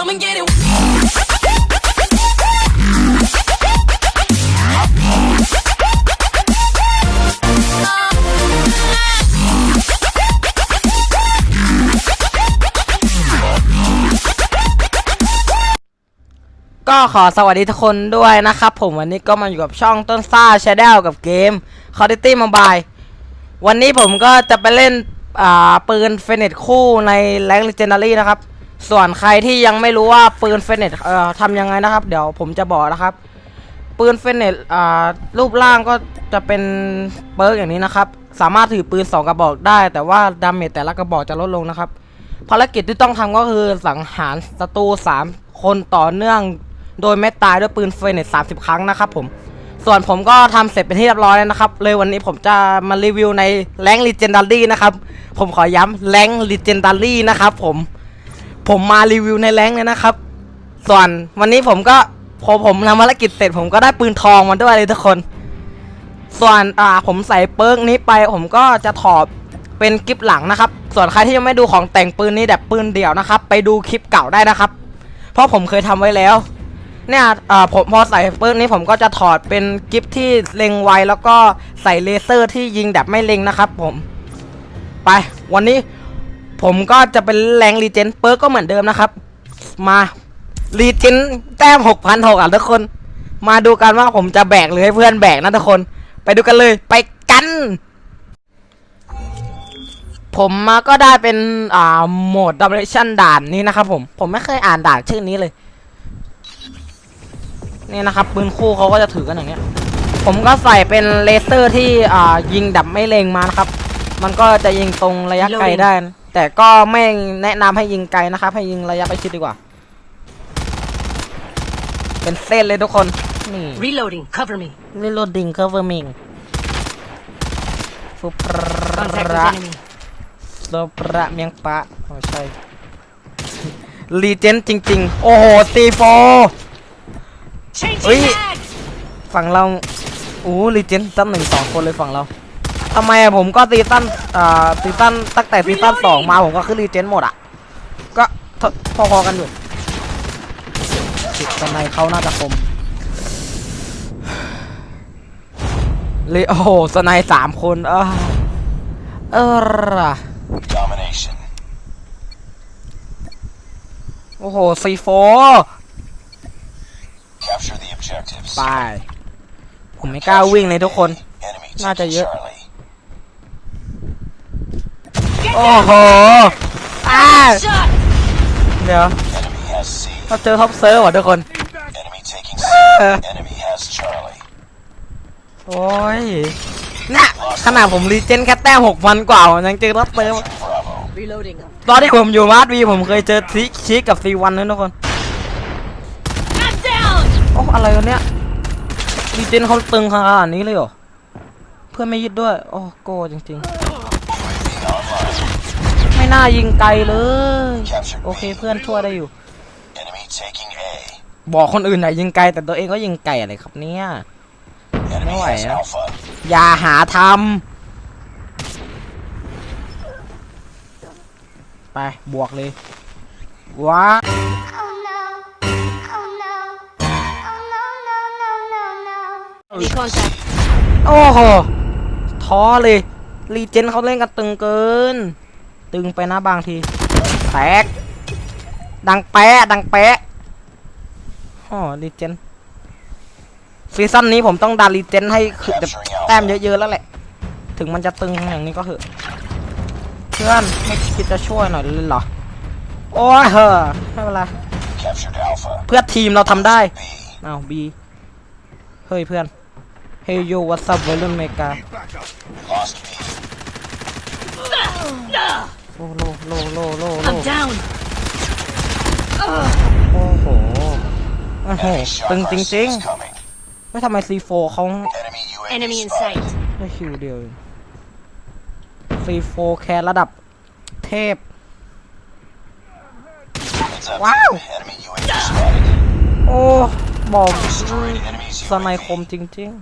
come and get it. ก็ขอสวัสดีทุกคนด้วยนะครับผมวันนี้ก็มาอยู่กับช่องต้นซ่าชาแนลกับเกม c a l l i t y Mobile วันนี้ผมก็จะไปเล่นปืนเฟเนตคู่ในแรง g ิ Legendary นะครับ ส่วนใครที่ยังไม่รู้ว่าปืนเฟเนตเอ่อทำยังไงนะครับ เดี๋ยวผมจะบอกนะครับ ปืนเฟเนตอ่ารูปร่างก็จะเป็นเปิร์กอย่างนี้นะครับ สามารถถือปืน 2 กระบอกได้ แต่ว่าดาเมจแต่ละกระบอกจะลดลงนะครับ ภารกิจที่ต้องทำก็คือสังหารศัตรู3 คนต่อเนื่อง โดยไม่ตายด้วยปืนเฟเนต30 ครั้งนะครับผมส่วนผมก็ทำเสร็จเป็นที่เรียบร้อยแล้วนะครับ เลยวันนี้ผมจะมารีวิวในแรงลีเจนดารี่นะครับ ผมขอย้ำแรงลีเจนดารี่นะครับผม ผมมารีวิวในแรงเลยนะครับ ส่วนวันนี้ผมก็พอผมทำภารกิจเสร็จผมก็ได้ปืนทองมาด้วยเลยทุกคน ส่วนอ่าผมใส่เปิร์กนี้ไปผมก็จะถอดเป็นกิฟหลังนะครับ ส่วนใครที่ยังไม่ดูของแต่งปืนนี้แบบปืนเดี่ยวนะครับ ไปดูคลิปเก่าได้นะครับ เพราะผมเคยทำไว้แล้ว เนี่ยอ่าผมพอใส่เปิร์กนี้ผมก็จะถอดเป็นกิฟที่เล็งไวแล้วก็ใส่เลเซอร์ที่ยิงแบบไม่เล็งนะครับ ผม ไปวันนี้ ผมก็จะเป็นแรงรีเจนเปิร์กก็เหมือนเดิมนะครับ มารีเจนแต้มหกพันหกอะทุกคน มาดูกันว่าผมจะแบกหรือให้เพื่อนแบกนะทุกคน ไปดูกันเลยไปกัน ผมมาก็ได้เป็นอ่าโหมดดับเบิลชันด่านนี้นะครับผมผมไม่เคยอ่านด่านชื่อนี้เลยนี่นะครับปืนคู่เขาก็จะถือกันอย่างเนี้ย ผมก็ใส่เป็นเลเซอร์ที่อ่ายิงดับไม่เล็งมานะครับ มันก็จะยิงตรงระยะไกลได้นะ แต่ก็ไม่แนะนำให้ยิงไกลนะครับ ให้ยิงระยะประชิดดีกว่า เป็นเส้นเลยทุกคน นี่ Reloading. Cover me. reloading covering ฟุป Contact ระ with enemy. โซประเมียงปะไม่ใช่รีเจนจริง ๆ โอ้โหซีโฟ Changing Ui. mag. ฝั่งเรา อู้รีเจนตั้งหนึ่งสองคนเลยฝั่งเรา ทำไมอะผมก็ซีซั่นอ่าซีซั่นตั้งแต่ซีซั่นสองมาผมก็ขึ้นรีเจนหมดอะ ก็เท่าพอๆกันอยู่ติดสไนเขาน่าจะคมเลยโอ้โหสไนสามคนเออเออ Domination. โอ้โหซีโฟ Capture the objectives. ไปผมไม่กล้าวิ่งเลยทุกคน Enemy Not taking a yet. Charlie. โอ้โหอ่า Shot. เดี๋ยว Enemy has C. เราเจอท็อปเซิร์ฟว่ะทุกคน Enemy taking C. เออ Enemy has Charlie. โอ้ยน่ะขนาดผมรีเจนแค่แต้มหกพันกว่าผมยังเจอท็อปเซิร์ฟ Bravo. Reloading. ตอนที่ผมอยู่มาร์ทวีผมเคยเจอทิชิกกับซีวันนะทุกคน I'm down. โอ้อะไรกันเนี่ยรีเจนเขาตึงขนาดนี้เลยเหรอเพื่อนไม่ยึดด้วย โอ้โกจริงๆไม่ น่ายิงไกลเลย โอเคเพื่อนช่วยได้อยู่ Enemy taking A. บอกคนอื่นไหนยิงไกลแต่ตัวเองก็ยิงไกลอะไรครับเนี่ย Enemy No has way. Alpha. อย่าหาทำไปบวกเลยว้า Oh no. Oh no. Oh no, no, no, no, no. Enemy contact. โอ้โหท้อเลย รีเจนเขาเล่นกันตึงเกิน ตึงไปนะบางที แตก ดังแปะดังแปะอ๋อรีเจนซีซั่นนี้ผมต้องดันรีเจนให้คือแต้มเยอะๆแล้วแหละ ถึงมันจะตึงอย่างนี้ก็เหอะเพื่อนไม่คิดจะช่วยหน่อยเลยเหรอ โอ้ยเหอะไม่เป็นไรเพื่อทีมเราทำได้เอาบีเฮ้ยเพื่อนเฮโยวัตซับวัยรุ่นเมกา ลโลโลโลโลโล I'm down. โอ้โห โอ้โห Enemy ตึง shot จ RC ริง is coming. ๆไม่ทำไมซีโฟเขา Enemy UAV Enemy in spotted. sight. ได้คิวเดียวซีโฟแค่ระดับเทพ Heads up. Wow. Enemy UAV spotted. โอ้ บอก Destroyed enemy's สไนคม UAV. จริงๆ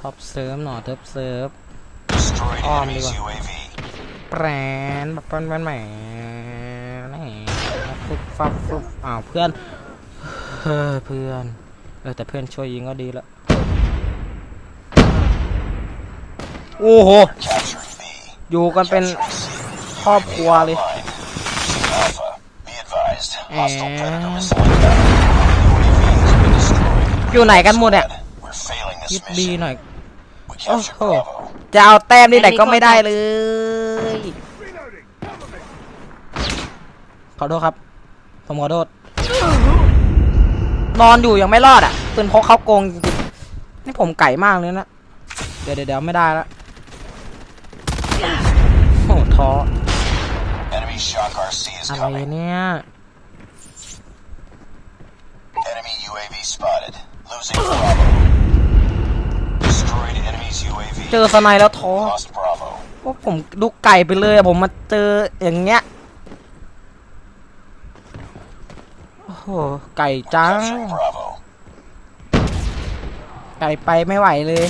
ท็อปเซิร์ฟหน่อท็อปเซิร์ฟ Destroyed Oh, enemy's amigo. UAV. แปรนแบบแปรนแปรนแหมนฟึบฟับฟึบอ้าวเพื่อนเฮ้ยเพื่อนเออแต่เพื่อนช่วยยิงก็ดีแล้วโอ้โห Capturing B. อยู่กันเป็น Capturing C. ครอบครัวเลย Line. Alpha, be advised. Eh. Hostile predator missile inbound. UAV has been destroyed. อยู่ไหนกันหมดเนี่ย We're failing ยึด this บี mission. หน่อย We โอ้ captured โห Bravo. จะเอาแต้มที่ไหนก็ไม่ได้เลย ขอโทษครับ ผมขอโทษ นอนอยู่ยังไม่รอดอะปืนพกเขาโกงจริงๆนี่ผมไก่มากเลยนะ เดี๋ยวเดี๋ยวเดี๋ยวไม่ได้ละโอ้โหท้อ Enemy Shock RC is อะไร coming. เนี่ย Enemy UAV spotted. Losing Bravo. Destroyed enemy's UAV. เจอสไนแล้วท้อ Lost Bravo. พวกผมดูไก่ไปเลยอะผมมาเจออย่างเงี้ยโอ้โหไก่จัง Capturing Bravo. ไก่ไปไม่ไหวเลย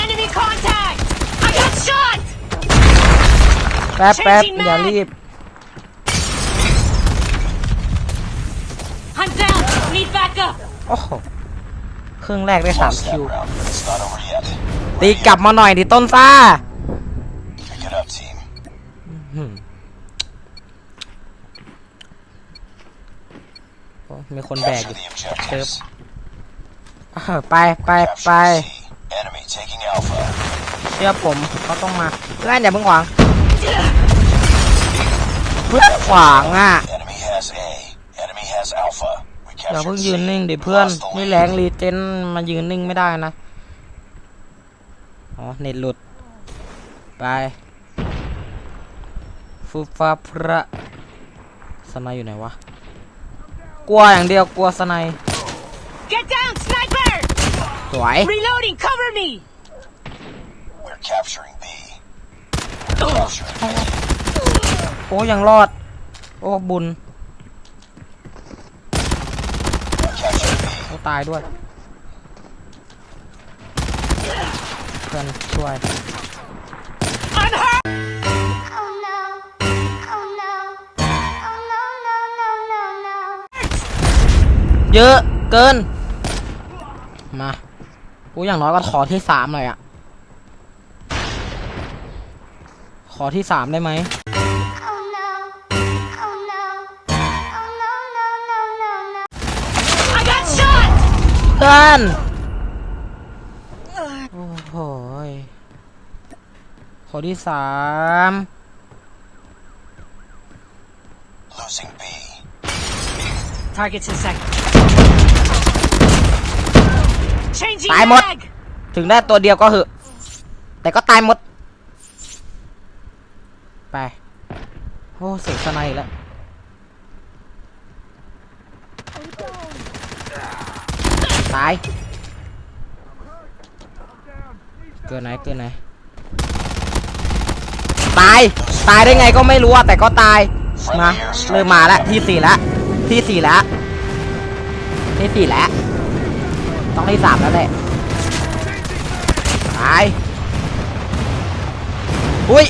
Enemy contact! I got shot! แป๊บแป๊บ Changing อย่า mag รีบ I'm down! Need backup! โอ้โหเค รื่องแรกได้สาม Lost คิว that round. It's not over yet. ตีกลับมาหน่อยดิต้นซ่า Pick it up, team. หืมโอ้มีคนแบกอยู่ Capture the objectives. อ้าวไปไปไป Capture C. Enemy taking Alpha. เชื่อผมเขาต้องมาเพื่อนอย่าเพิ่งขวางเพื่อนขวางอะ Enemy has A. Enemy has Alpha. We อย่า captured เพิ่ง C. ยืนนิ่งดิเพื่อน Lost the นี่ lead. แรงรีเจนมายืนนิ่งไม่ได้นะอ๋อเน็ตหลุดไปฟุฟาพระสไนอยู่ไหนวะกลัวอย่างเดียวกลัวสไน Get down, sniper! สวย Reloading, cover me! We're capturing B. We're capturing A. โอ้ยังรอด โอ้บุญ We captured B. โอ้ ตายด้วย เพื่อนช่วย Oh no. Oh no. Oh no, no, no, no, no. เยอะเกิน มากูอย่างน้อยก็ขอที่สามหน่อยอะขอที่สามได้ไหม พื่อนโอ้โหยขอที่สาม Losing B. Target's in sight. Changing Tái một. mag! ถึงได้ตัวเดียวก็เหอะ แต่ก็ตายหมด ไป โอ้ เสียงสไนอีกแล้ว ตาย เกินไหนเกินไหนตาย ตายได้ไงก็ไม่รู้อะแต่ก็ตาย มาเริ่มมาแล้วที่สี่แล้วที่สี่แล้วที่สี่แล้วต้องที่สามแล้วแหละตาย อุ้ย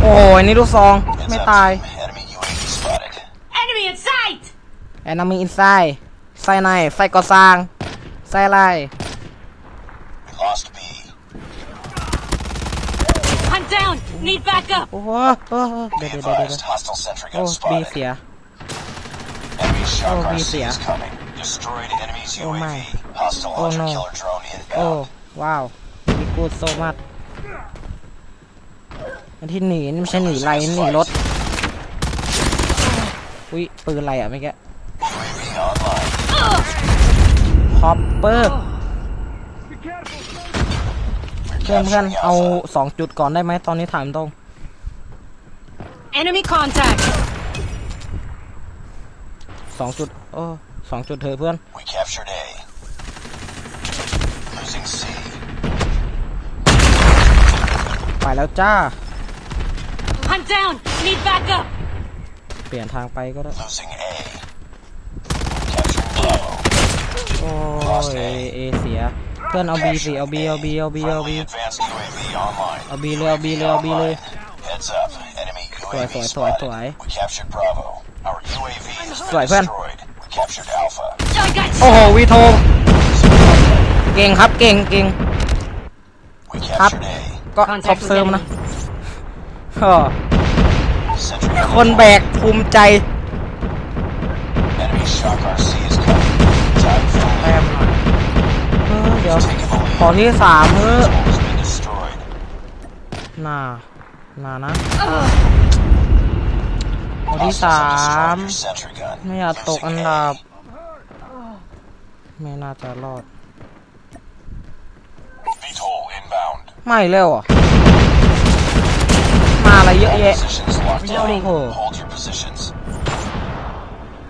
โอ้ยนี่ลูกซอง Heads ไม่ up, ตาย team. Enemy UAV spotted. Enemy in sight! แอนนามีอินไซด์ไส้ในไส้ก่อสร้างไส้ไร We lost B. I'm down! Need backup! โอ้โหโอ้โห Be เดี๋ยวเดี๋ยวเดี๋ยวเดี๋ยว advised, hostile sentry โอ้ gun บี spotted. เสีย Enemy Shock Oh, B RC เสีย is coming. Destroyed enemy's Oh, UAV. my. Hostile Oh, hunter no. killer drone โอ้ inbound. ว้าวมีกูโซมัดอันที่หนีนี่ไม่ใช่หนีไรหนีรถอุ้ยปืนอะไรอะเมื่อกี้ คอปเปอร์ We're เพื่อนเพื่อน capturing เอา Alpha. สองจุดก่อนได้ไหมตอนนี้ถามตรง Enemy contact! สองจุดโอ้สองจุดเธอะเพื่อน We captured A. Losing C. ไปแล้วจ้า I'm down! Need backup! เปลี่ยนทางไปก็ได้ Losing A. Capturing Bravo. โอ้ยเอเสีย เพื่อนเอาบีสิเอาบีเอาบีเอาบีเอาบีเอาบีเลยเอาบีเลยเอาบีเลยสวยสวยสวยสวยสวยเพื่อนโอ้โหวีโทเก่งครับเก่งเก่งครับก็ท็อปเซิร์มนะคนแบกภูมิใจ เดี๋ยว ขอที่สามเฮ้อน่าน่านะ ขอที่สามไม่อยากตกอันดับ ไม่น่าจะรอด ไม่แล้วอะ มาอะไรเยอะแยะโอ้โห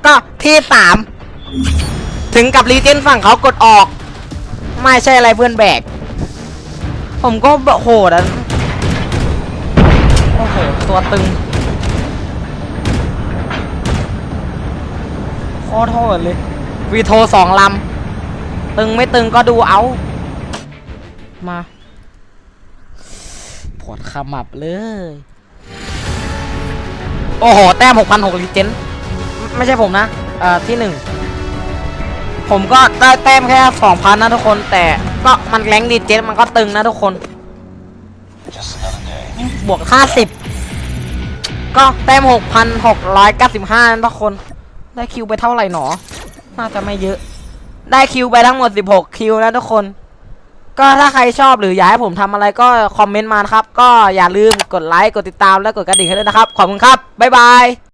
ก็ที่สามถึงกับรีเจนฝั่งเขากดออก ไม่ใช่อะไรเพื่อนแบก ผมก็โหดอะโอ้โห ตัวตึงโคตรโหดเลย วีโทสองลำ ตึงไม่ตึงก็ดูเอา มาปวดขมับเลย โอ้โห แต้ม6,600รีเจนไม่ใช่ผมนะ เอ่อ ที่หนึ่ง ผมก็ได้แต้มแค่สองพันนะทุกคน แต่ก็มันแรงดีเจ็ตมันก็ตึงนะทุกคน บวกห้าสิบก็แต้มหกพันหกร้อยเก้าสิบห้านะทุกคน ได้คิวไปเท่าไหร่หนอ น่าจะไม่เยอะ ได้คิวไปทั้งหมด16คิวนะทุกคน ก็ถ้าใครชอบหรืออยากให้ผมทำอะไรก็คอมเมนต์มานะครับ ก็อย่าลืมกดไลค์กดติดตามและกดกระดิ่งให้ด้วยนะครับ ขอบคุณครับ บ๊ายบาย